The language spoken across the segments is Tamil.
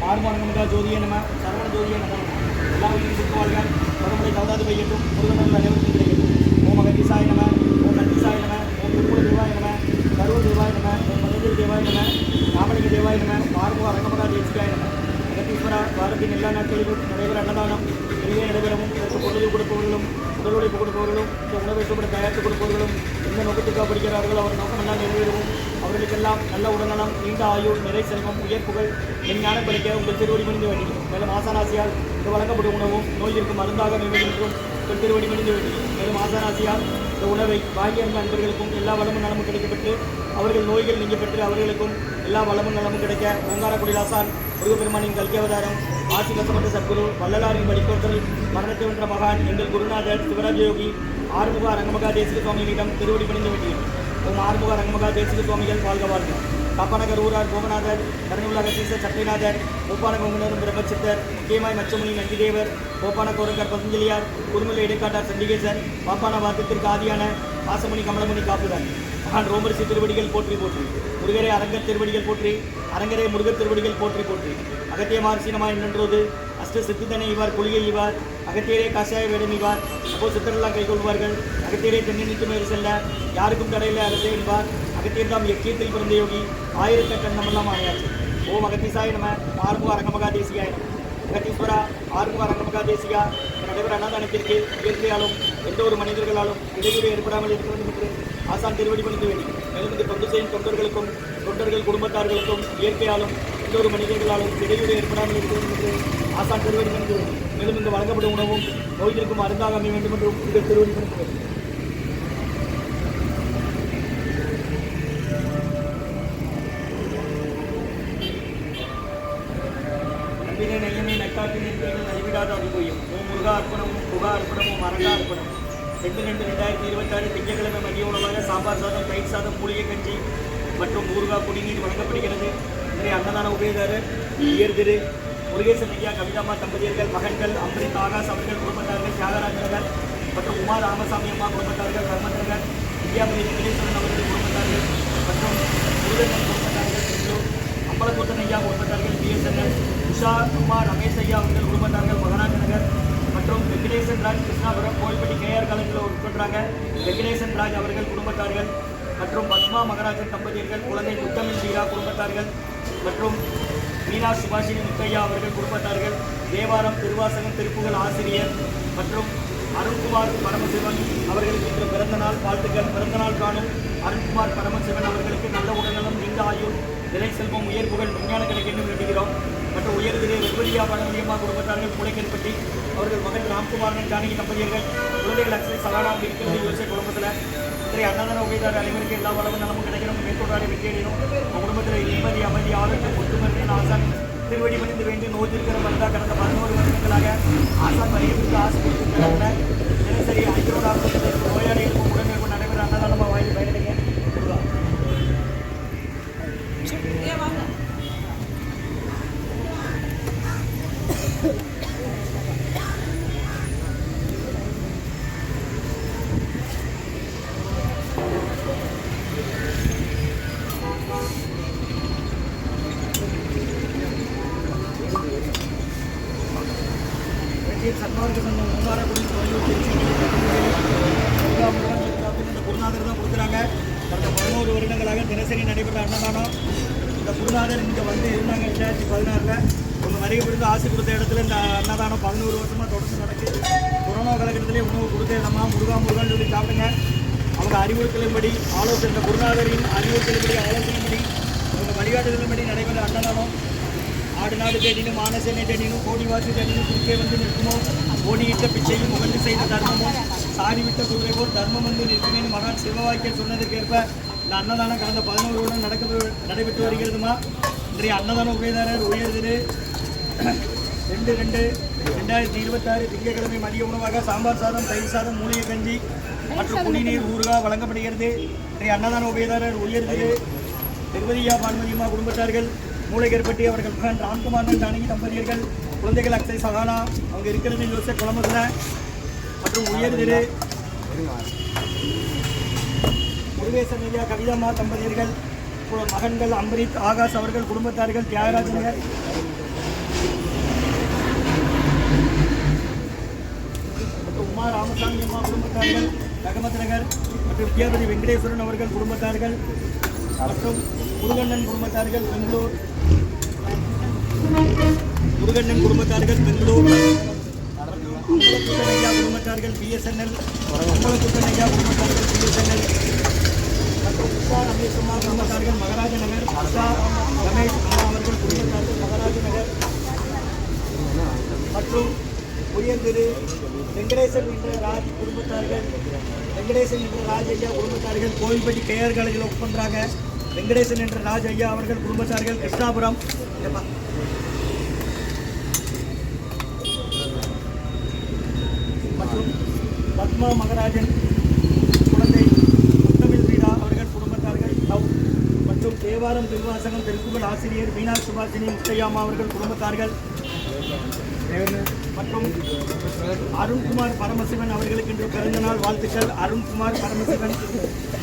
ஓமரங்கமகா ஜோதியே நம்ம சரவண ஜோதியே நம்ம எல்லா உயிரும் சுற்றுவாழ்க தொடர்புடைய தவறாது பையட்டும் முருகனர்கள் அனைவருக்கும் கிடைக்கட்டும் ஓம் அகதீசாய நம ஓம் நந்தீசாய நம ஓம் திருமூல தேவாய நம கருவ தேவாய நம ஓம் மதேந்திர தேவாய நம ராமலிங்க தேவாய நம பார்முக ரங்கமகா தேசிகாய நம அகத்தீஸ்வரா வாரத்தின் எல்லா நாட்களிலும் நடைபெற அன்னதானம் வெளியே நடைபெறவும் இதற்கு பொருள் கொடுப்பவர்களும் உடல் உழைப்பு கொடுப்பவர்களும் இந்த உணவை சுமட தயாரித்து கொடுப்பவர்களும் எந்த நோக்கத்துக்காக படிக்கிறார்களோ அவர் நோக்கம் எல்லாம் நிறைவேறவும் அவர்களுக்கெல்லாம் நல்ல உடல்நலம் நீண்ட ஆயுள் நிறை செல்வம் உயர் புகழ் எஞ்ஞானம் கிடைக்க உங்கள் திருவடி மணிந்து வேண்டியும் மேலும் ஆசானாசியால் இந்த வழங்கப்படும் உணவும் நோயிற்கு மருந்தாக அமைவதென்றும் உங்கள் திருவடி மணிந்து வேண்டியும் மேலும் ஆசானாசியால் இந்த உணவை வாங்கி அந்த நண்பர்களுக்கும் எல்லா வளமும் நலமும் கிடைக்கப்பட்டு அவர்கள் நோய்கள் நீங்க பெற்று அவர்களுக்கும் எல்லா வளமும் நலமும் கிடைக்க ஓங்காரக்குடிலாசான் முருகப்பெருமானின் கல்கி அவதாரம் ஆசி கசப்பட்ட சத்குரு வள்ளலாரின் வழிபோற்றல் மரணத்தை வென்ற மகான் எங்கள் குருநாதர் சிவராஜயோகி ஆறுமுக அரங்கமகா தேசிக சுவாமிகளிடம் திருவடி பணிந்து வேண்டியும் ஆறுமுக ரங்கமகா தேசிக சுவாமிகள் வாழ்க வாழ்க. காப்பாநகர் ஊரார் கோபநாதர் கருணுள்ள தீச சத்யநாதர் கோப்பான கோமனரும் பிரம்மச்சித்தர் முக்கியமாய் மச்சமுனி நந்திதேவர் கோப்பான கோரங்கர் பதஞ்சலியார் குருமுல்லை இடைக்காட்டார் சண்டிகேசர் பாப்பான வாக்கத்திற்கு ஆதியான பாசமணி கமலமணி காப்புதான் மகான் ரோமரிசி திருவடிகள் போற்றி போற்றி. முருகரை அரங்கத் திருவடிகள் போற்றி. அரங்கரே முருகத் திருவடிகள் போற்றி போற்றி. அகத்திய மார்சீனமாய் நின்றோது. அஷ்ட சித்துதனை இவார் குளிகை இவார் அகத்தியரே காசாய வேடம் இவார் அப்போ சித்தரெல்லாம் கைகொள்வார்கள் அகத்தியரே தென்னிக்கு மேல் செல்ல. யாருக்கும் கடையில் அரசே என்பார். அகத்தியர் தாம் எக்கியத்தில் பிறந்த யோகி. ஆயிரக்கண்ணமெல்லாம் ஆயாச்சு ஓம் அகத்திசாய நம. ஆறுமுக அரங்கமகா தேசியாய நம அகத்தீஸ்வரா ஆறுமுக அரங்கமகா தேசியா நடைபெற அன்னதானத்திற்கு இயற்கையாலும் எந்த ஒரு மனிதர்களாலும் இடையூறு ஏற்படாமல் இருக்கிறது என்று ஆசான் திருவடி பணிந்து வேண்டும் மேலும் இந்த தொண்டு செய்யும் தொண்டர்களுக்கும் தொண்டர்கள் குடும்பத்தார்களுக்கும் இயற்கையாலும் எந்த ஒரு மனிதர்களாலும் இடையூறு ஏற்படாமல் இருக்க வேண்டும் என்று ஆசான் திருவடி பணிந்து மேலும் இந்த வழங்கப்படும் உணவும் நோய்களுக்கும் அருந்தாக அமைய வேண்டும் என்றும் இந்த திருவடி பணிந்து வேண்டும் நையனை நட்டாட்டினை நீங்கள் முருகா அர்ப்பணமும் புகா அர்ப்பணமும் அரங்கா அர்ப்பணம் ரெண்டு ரெண்டு ரெண்டாயிரத்தி இருபத்தாறு திங்கட்கிழமை மதிய உணவாக சாம்பார் சாதம் தயிர் சாதம் மூலிகை கஞ்சி மற்றும் ஊர்கா குடிநீர் வழங்கப்படுகிறது. இன்றைய அன்னதான உபயதாரர் உயர் திரு முருகேசன் ஐயா கவிதாமா தம்பதியர்கள் மகன்கள் அம்ரித் ஆகாஷ் அவர்கள் குடும்பத்தார்கள் தியாகராஜர்கள் மற்றும் உமா ராமசாமி அம்மா குடும்பத்தார்கள் கர்மத்தர்கள் வித்யாபதி வெங்கடேஸ்வரன் அவர்கள் குடும்பத்தார்கள் மற்றும் முருகன் குடும்பத்தார்கள் அம்பலக்கூத்தன் ஐயா குடும்பத்தார்கள் பிஎஸ்என்எல் உஷா குமார் ரமேஷ் ஐயா அவர்கள் குடும்பத்தார்கள் மகனாக மற்றும் வெங்கடேசன் ராஜ் கிருஷ்ணாபுரம் கோயில்பட்டி கேஆர் காலேஜில் ஒர்க் பண்ணுறாங்க வெங்கடேசன் ராஜ் அவர்கள் குடும்பத்தார்கள் மற்றும் பத்மா மகராஜன் தம்பதியர்கள் குழந்தை முத்தமிழ் வீரா குடும்பத்தார்கள் மற்றும் மீனா சுபாஷினி முத்தையா அவர்கள் குடும்பத்தார்கள் தேவாரம் திருவாசகம் திருப்புகழ் ஆசிரியர் மற்றும் அருண்குமார் பரமசிவன் அவர்களுக்கு இன்று பிறந்த நாள். வாழ்த்துக்கள். பிறந்த நாள் காணும் அருண்குமார் பரமசிவன் அவர்களுக்கு நல்ல உடல்நலம் நீண்ட ஆயுள் நிலை செல்வம் உயர் புகழ் விஞ்ஞான கிடைக்கென்று வேண்டுகிறோம் மற்ற உயர்திரு திரு வெகுவலியா பழனியம்மா குடும்பத்தார்கள் முளைக்கன்பட்டி அவர்கள் மகன் ராம்குமாரன் ஜானகி தம்பதியர்கள் குழந்தைகள் அக்ஷய் சலானா இருக்கிறது யோசிச்ச குடும்பத்தில். இத்தனை அன்னதான உபயதார அனைவருக்கும் எல்லா வளமும் நலமும் கிடைக்கணும். மேற்கொண்டாடி வெற்றியடையணும் குடும்பத்தில் நிம்மதி அமைதி ஆரோக்கியம் ஒற்றுமையின் ஆசான். திருவடி மணிந்து வேண்டி நோய்த்திருக்கிற வந்தா கடந்த பதினோரு வருடங்களாக ஆசான் வரையறுக்கு ஆசை கொடுத்திருக்கிறாங்க தினசரி ஐநூறு நோயாளிகள் சன்மார்க்க சங்கம் முருகா முருகன் சித்ராபின் இந்த குருநாதர் தான் கொடுக்குறாங்க கடந்த பதினோரு வருடங்களாக தினசரி நடைபெற்ற அன்னதானம் இந்த குருநாதர் இங்கே வந்து இருந்தாங்க ரெண்டாயிரத்தி பதினாறில் உங்கள் நிறைய பேருக்கு ஆசை கொடுத்த இடத்துல இந்த அன்னதானம் பதினோரு வருஷமாக தொடர்ந்து நடக்குது கொரோனா காலகட்டத்திலே உணவு கொடுத்த இடமா முருகா முருகன் சொல்லி சாப்பிடுங்க அவங்க அறிவுறுத்தலின்படி ஆலோசனை இந்த குருநாதரின் அறிவுறுத்தலின்படி ஆலோசனைப்படி அவங்க வழிகாட்டுதலின்படி நடைபெற்ற அன்னதானம் ஆடு நாடு தேடினும் மானசேனை தேடினும் கோடி வாசி தேடினும் குறுக்கே வந்து நிற்குமோ? ஓடியிட்ட பிச்சையும் முகந்து செய்த தர்மமும் சாரிவிட்ட குதிரை போல் தர்மம் வந்து நிற்குமேனு மகான் சிவவாக்கியம் சொன்னதற்கேற்ப இந்த அன்னதானம் கடந்த பதினோரு வருடம் நடக்க நடைபெற்று வருகிறதுமா? இன்றைய அன்னதான உபயதாரர் உயர்திரு ரெண்டு ரெண்டு ரெண்டாயிரத்தி இருபத்தாறு திங்கட்கிழமை மதிய உணவாக சாம்பார் சாதம் தயிர் சாதம் மூலிகை கஞ்சி மற்றும் குடிநீர் ஊறுகாய் வழங்கப்படுகிறது. இன்றைய அன்னதான உபயதாரர் உயர்திரு திருவதியா பான்மதியம்மா குடும்பத்தார்கள் மூளைகற்பட்டி அவர்கள் மகன் ராம்குமாரன் ஜானகி தம்பதியர்கள் குழந்தைகள் அக்சை சகானா அவங்க இருக்கிறது யோசிச்ச குழம்புல மற்றும் உயர்திரு முருகேசன் ஐயா கவிதாமா தம்பதியர்கள் மகன்கள் அம்பரீத் ஆகாஷ் அவர்கள் குடும்பத்தார்கள் தியாகராஜன் உமா ராமசாமி அம்மா குடும்பத்தார்கள் ரகமத் நகர் மற்றும் வித்யாபதி வெங்கடேஸ்வரன் அவர்கள் குடும்பத்தார்கள் மற்றும் முருகண்ணன் குடும்பத்தார்கள் பெங்களூர். முருகண்ணன் குடும்பத்தார்கள் பெங்களூர் ஐயா குடும்பத்தார்கள் பிஎஸ்என்எல் அம்பலக்குட்டன் ஐயா குடும்பத்தார்கள் பிஎஸ்என்எல் மற்றும் உஷா ரமேஷ் குடும்பத்தார்கள் மகாராஜ நகர் உஷா ரமேஷ் அம்மா அவர்கள் குடும்பத்தார்கள் மகாராஜ நகர் மற்றும் உயர் வெங்கடேசன் என்ற ராஜ் குடும்பத்தார்கள் வெங்கடேசன் என்ற ராஜ் ஐயா குடும்பத்தார்கள் கோவில்பட்டி கேஆர் காலேஜில் ஒர்க் பண்ணுறாங்க வெங்கடேசன் என்ற ராஜ் ஐயா அவர்கள் குடும்பத்தார்கள் கிருஷ்ணாபுரம் ஏப்பா. மற்றும் பத்மா மகராஜன் குழந்தை முத்தமிழ் வீடா அவர்கள் குடும்பத்தார்கள் லவ் மற்றும் தேவாரம் திருவாசகம் தெற்குகள் ஆசிரியர் மீனா சுபாஷினி முத்தையாமா அவர்கள் குடும்பத்தார்கள் மற்றும் அருண்குமார் பரமசிவன் அவர்களுக்கு இன்று பிறந்தநாள் வாழ்த்துக்கள். அருண்குமார் பரமசிவன்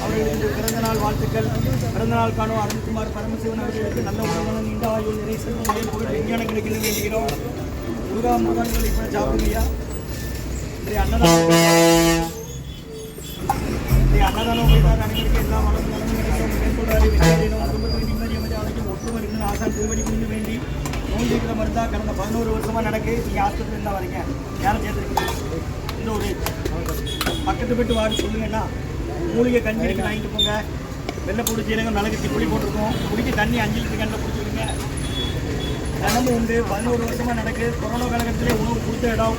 அவர்களுக்கு இன்று பிறந்தநாள் வாழ்த்துக்கள். பிறந்தநாள் காணும் அருண்குமார் பரமசிவன் அவர்களுக்கு நல்ல உணவனம் நீண்ட ஆயுள் நிறை செல்வம் புகழ் விஞ்ஞானம் கிடைக்கணும் என்கிறோம் முருகா முருகன்கள் இப்போ இன்றைய அன்னதானம் இன்றைய அன்னதானம் போய்தான் அனைவருக்கும் எல்லாம் வளம் நலமும் கிடைக்கும் மேற்கொண்டாடி வெற்றியடையணும் குடும்பத்தில் நிம்மதி அமைதி அமைக்கும் ஒற்றுமை இருக்கணும் ஆசான் திருவடி குனிந்து வேண்டி நோய் இருக்கிற மருந்தா கடந்த பதினோரு வருஷமாக நடக்கு நீங்கள் ஹாஸ்பிட்டல் தான் வரீங்க யாரை சேர்த்துருக்கீங்க இந்த ஒரு பக்கத்து விட்டு வாடி சொல்லுங்கன்னா மூலிகை கஞ்சி இருக்கு வாங்கிட்டு போங்க வெள்ளைப்பூடி ஜீரகம் மிளகு திப்படி போட்டிருக்கோம் குடிக்க தண்ணி அஞ்சு லிட்டர் கண்ணில் குடிச்சிருங்க தினமும் உண்டு பதினோரு வருஷமாக நடக்குது கொரோனா காலகட்டத்திலே உணவு கொடுத்த இடம்